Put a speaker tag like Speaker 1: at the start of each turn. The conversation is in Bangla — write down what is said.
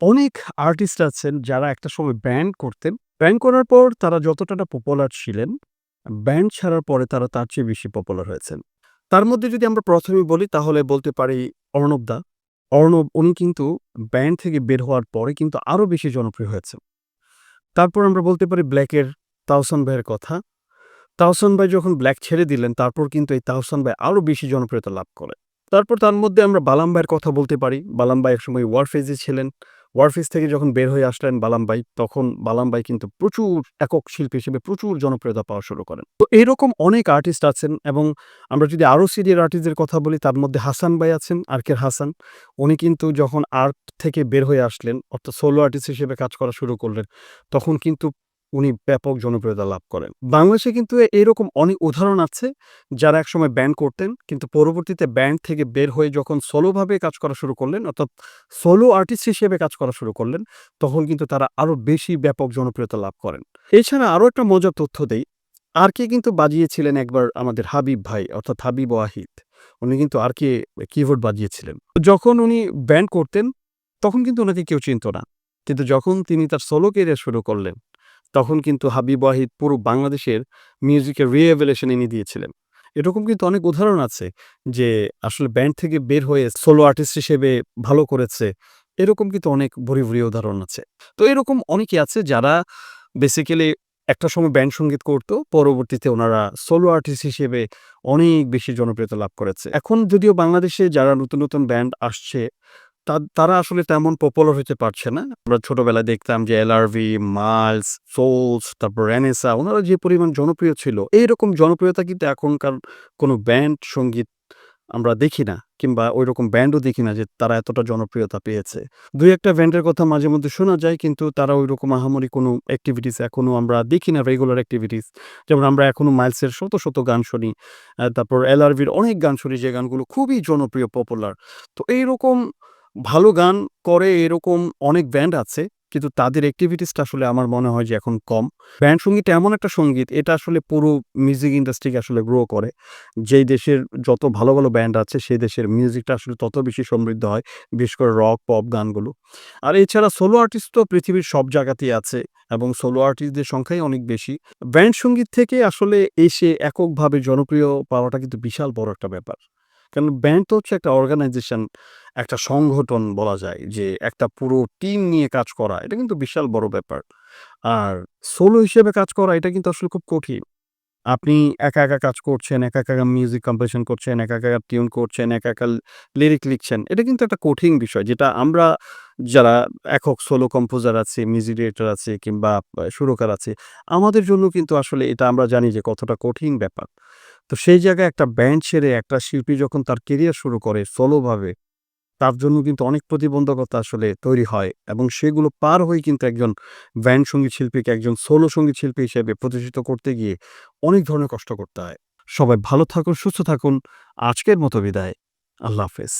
Speaker 1: অনেক আর্টিস্ট আছেন যারা একটা সময় ব্যান্ড করতেন। ব্যান্ড করার পর তারা যতটা পপুলার ছিলেন, ব্যান্ড ছাড়ার পরে তারা তার চেয়ে বেশি পপুলার হয়েছেন। তার মধ্যে যদি আমরা প্রথমে বলি তাহলে বলতে পারি অর্ণব দা। অর্ণব উনি কিন্তু ব্যান্ড থেকে বের হওয়ার পরে কিন্তু আরও বেশি জনপ্রিয় হয়েছেন। তারপর আমরা বলতে পারি ব্ল্যাকের তাওসান ভাইয়ের কথা। তাওসান ভাই যখন ব্ল্যাক ছেড়ে দিলেন তারপর কিন্তু এই তাওসান ভাই আরও বেশি জনপ্রিয়তা লাভ করে। তারপর তার মধ্যে আমরা বালাম ভাইয়ের কথা বলতে পারি। বালাম ভাই একসময় ওয়ারফেজে ছিলেন। ওয়ারফেজ থেকে যখন বের হয়ে আসলেন বালাম বাই তখন বালাম বাই কিন্তু প্রচুর একক শিল্পী হিসেবে প্রচুর জনপ্রিয়তা পাওয়া শুরু করেন। তো এরকম অনেক আর্টিস্ট আছেন এবং আমরা যদি আরও সিরিয়ার আর্টিস্টদের কথা বলি তার মধ্যে হাসান ভাই আছেন, আরকের হাসান। উনি কিন্তু যখন আর্ট থেকে বের হয়ে আসলেন অর্থাৎ সোলো আর্টিস্ট হিসেবে কাজ করা শুরু করলেন, তখন কিন্তু উনি ব্যাপক জনপ্রিয়তা লাভ করেন। বাংলাদেশে কিন্তু এরকম অনেক উদাহরণ আছে যারা একসময় ব্যান্ড করতেন কিন্তু পরবর্তীতে ব্যান্ড থেকে বের হয়ে যখন সোলোভাবে কাজ করা শুরু করলেন অর্থাৎ সোলো আর্টিস্ট হিসেবে কাজ করা শুরু করলেন, তখন কিন্তু তারা আরও বেশি ব্যাপক জনপ্রিয়তা লাভ করেন। এছাড়া আরও একটা মজার তথ্য দেই, আরকে কিন্তু বাজিয়েছিলেন একবার আমাদের হাবিব ভাই অর্থাৎ হাবিব ওয়াহিদ। উনি কিন্তু আরকে কিবোর্ড বাজিয়েছিলেন। যখন উনি ব্যান্ড করতেন তখন কিন্তু ওনাকে কেউ চিনত না। কিন্তু যখন তিনি তার সোলো ক্যারিয়ার শুরু করলেন, তখন কিন্তু হাবিব ওয়াহিদ পুরো বাংলাদেশের মিউজিকের রি-এভ্যালুয়েশন এনে দিয়েছিলেন। এরকম কিন্তু অনেক উদাহরণ আছে যে আসলে ব্যান্ড থেকে বের হয়ে সোলো আর্টিস্ট হিসেবে ভালো করেছে। এরকম কিন্তু অনেক ভুরি, ভুরি উদাহরণ আছে। তো এরকম অনেকে আছে যারা বেসিক্যালি একটা সময় ব্যান্ড সংগীত করতো পরবর্তীতে ওনারা সোলো আর্টিস্ট হিসেবে অনেক বেশি জনপ্রিয়তা লাভ করেছে। এখন যদিও বাংলাদেশে যারা নতুন, নতুন ব্যান্ড আসছে তারা আসলে তেমন পপুলার হতে পারছে না। আমরা ছোটবেলায় দেখতাম যে এলআরভি, মাইলস, সোলস, তারপর রেনেসা ওনারা যে পরিমাণ জনপ্রিয় ছিল, এইরকম জনপ্রিয়তা কিন্তু এখনকার কোনো ব্যান্ড সংগীত আমরা দেখি না কিংবা ঐরকম ব্যান্ডও দেখি না যে তারা এতটা জনপ্রিয়তা পেয়েছে। ২-১ ব্যান্ডের কথা মাঝে মধ্যে শোনা যায় কিন্তু তারা ঐরকম আহামরি কোনো অ্যাক্টিভিটিস এখনও আমরা দেখি না রেগুলার অ্যাক্টিভিটিস যেমন আমরা এখনও মাইলসের শত, শত গান শুনি। তারপর এলআরভির অনেক গান শুনি যে গানগুলো খুবই জনপ্রিয়, পপুলার। তো এইরকম ভালো গান করে এরকম অনেক ব্যান্ড আছে। কিন্তু তাদের এক্টিভিটিসটা আসলে আমার মনে হয় যে এখন কম। ব্যান্ড সংগীত এমন একটা সংগীত এটা আসলে পুরো মিউজিক ইন্ডাস্ট্রিকে আসলে গ্রো করে। যেই দেশের যত ভালো, ভালো ব্যান্ড আছে সেই দেশের মিউজিকটা আসলে তত বেশি সমৃদ্ধ হয়। বিশেষ করে রক, পপ গানগুলো। আর এছাড়া সোলো আর্টিস্ট তো পৃথিবীর সব জায়গাতেই আছে এবং সোলো আর্টিস্টদের সংখ্যাই অনেক বেশি। ব্যান্ড সংগীত থেকে আসলে এসে এককভাবে জনপ্রিয় পাওয়াটা কিন্তু বিশাল বড় একটা ব্যাপার। কারণ ব্যান্ড তো হচ্ছে একটা অর্গানাইজেশন, একটা সংগঠন বলা যায় যে একটা পুরো টিম নিয়ে কাজ করা এটা কিন্তু বিশাল বড় ব্যাপার। আর সোলো হিসেবে কাজ করা এটা কিন্তু আসলে খুব কঠিন। আপনি একা, একা কাজ করছেন, একা, একা মিউজিক কম্পোজিশন করছেন, একা, একা টিউন করছেন, একা, একা লিরিক লিখছেন। এটা কিন্তু একটা কঠিন বিষয় যেটা আমরা যারা একক সোলো কম্পোজার আছে মিউজিক ডিরেক্টর আছি কিংবা সুরকার আছে আমাদের জন্য কিন্তু আসলে এটা আমরা জানি যে কতটা কঠিন ব্যাপার। তো সেই জায়গায় একটা ব্যান্ড ছেড়ে একটা শিল্পী যখন তার কেরিয়ার শুরু করে সোলোভাবে, তার জন্য কিন্তু অনেক প্রতিবন্ধকতা আসলে তৈরি হয় এবং সেগুলো পার হয়ে কিন্তু একজন ব্যান্ড সংগীত শিল্পীকে একজন সোলো সংগীত শিল্পী হিসেবে প্রতিষ্ঠিত করতে গিয়ে অনেক ধরনের কষ্ট করতে হয়। সবাই ভালো থাকুন, সুস্থ থাকুন। আজকের মতো বিদায়। আল্লাহ হাফেজ।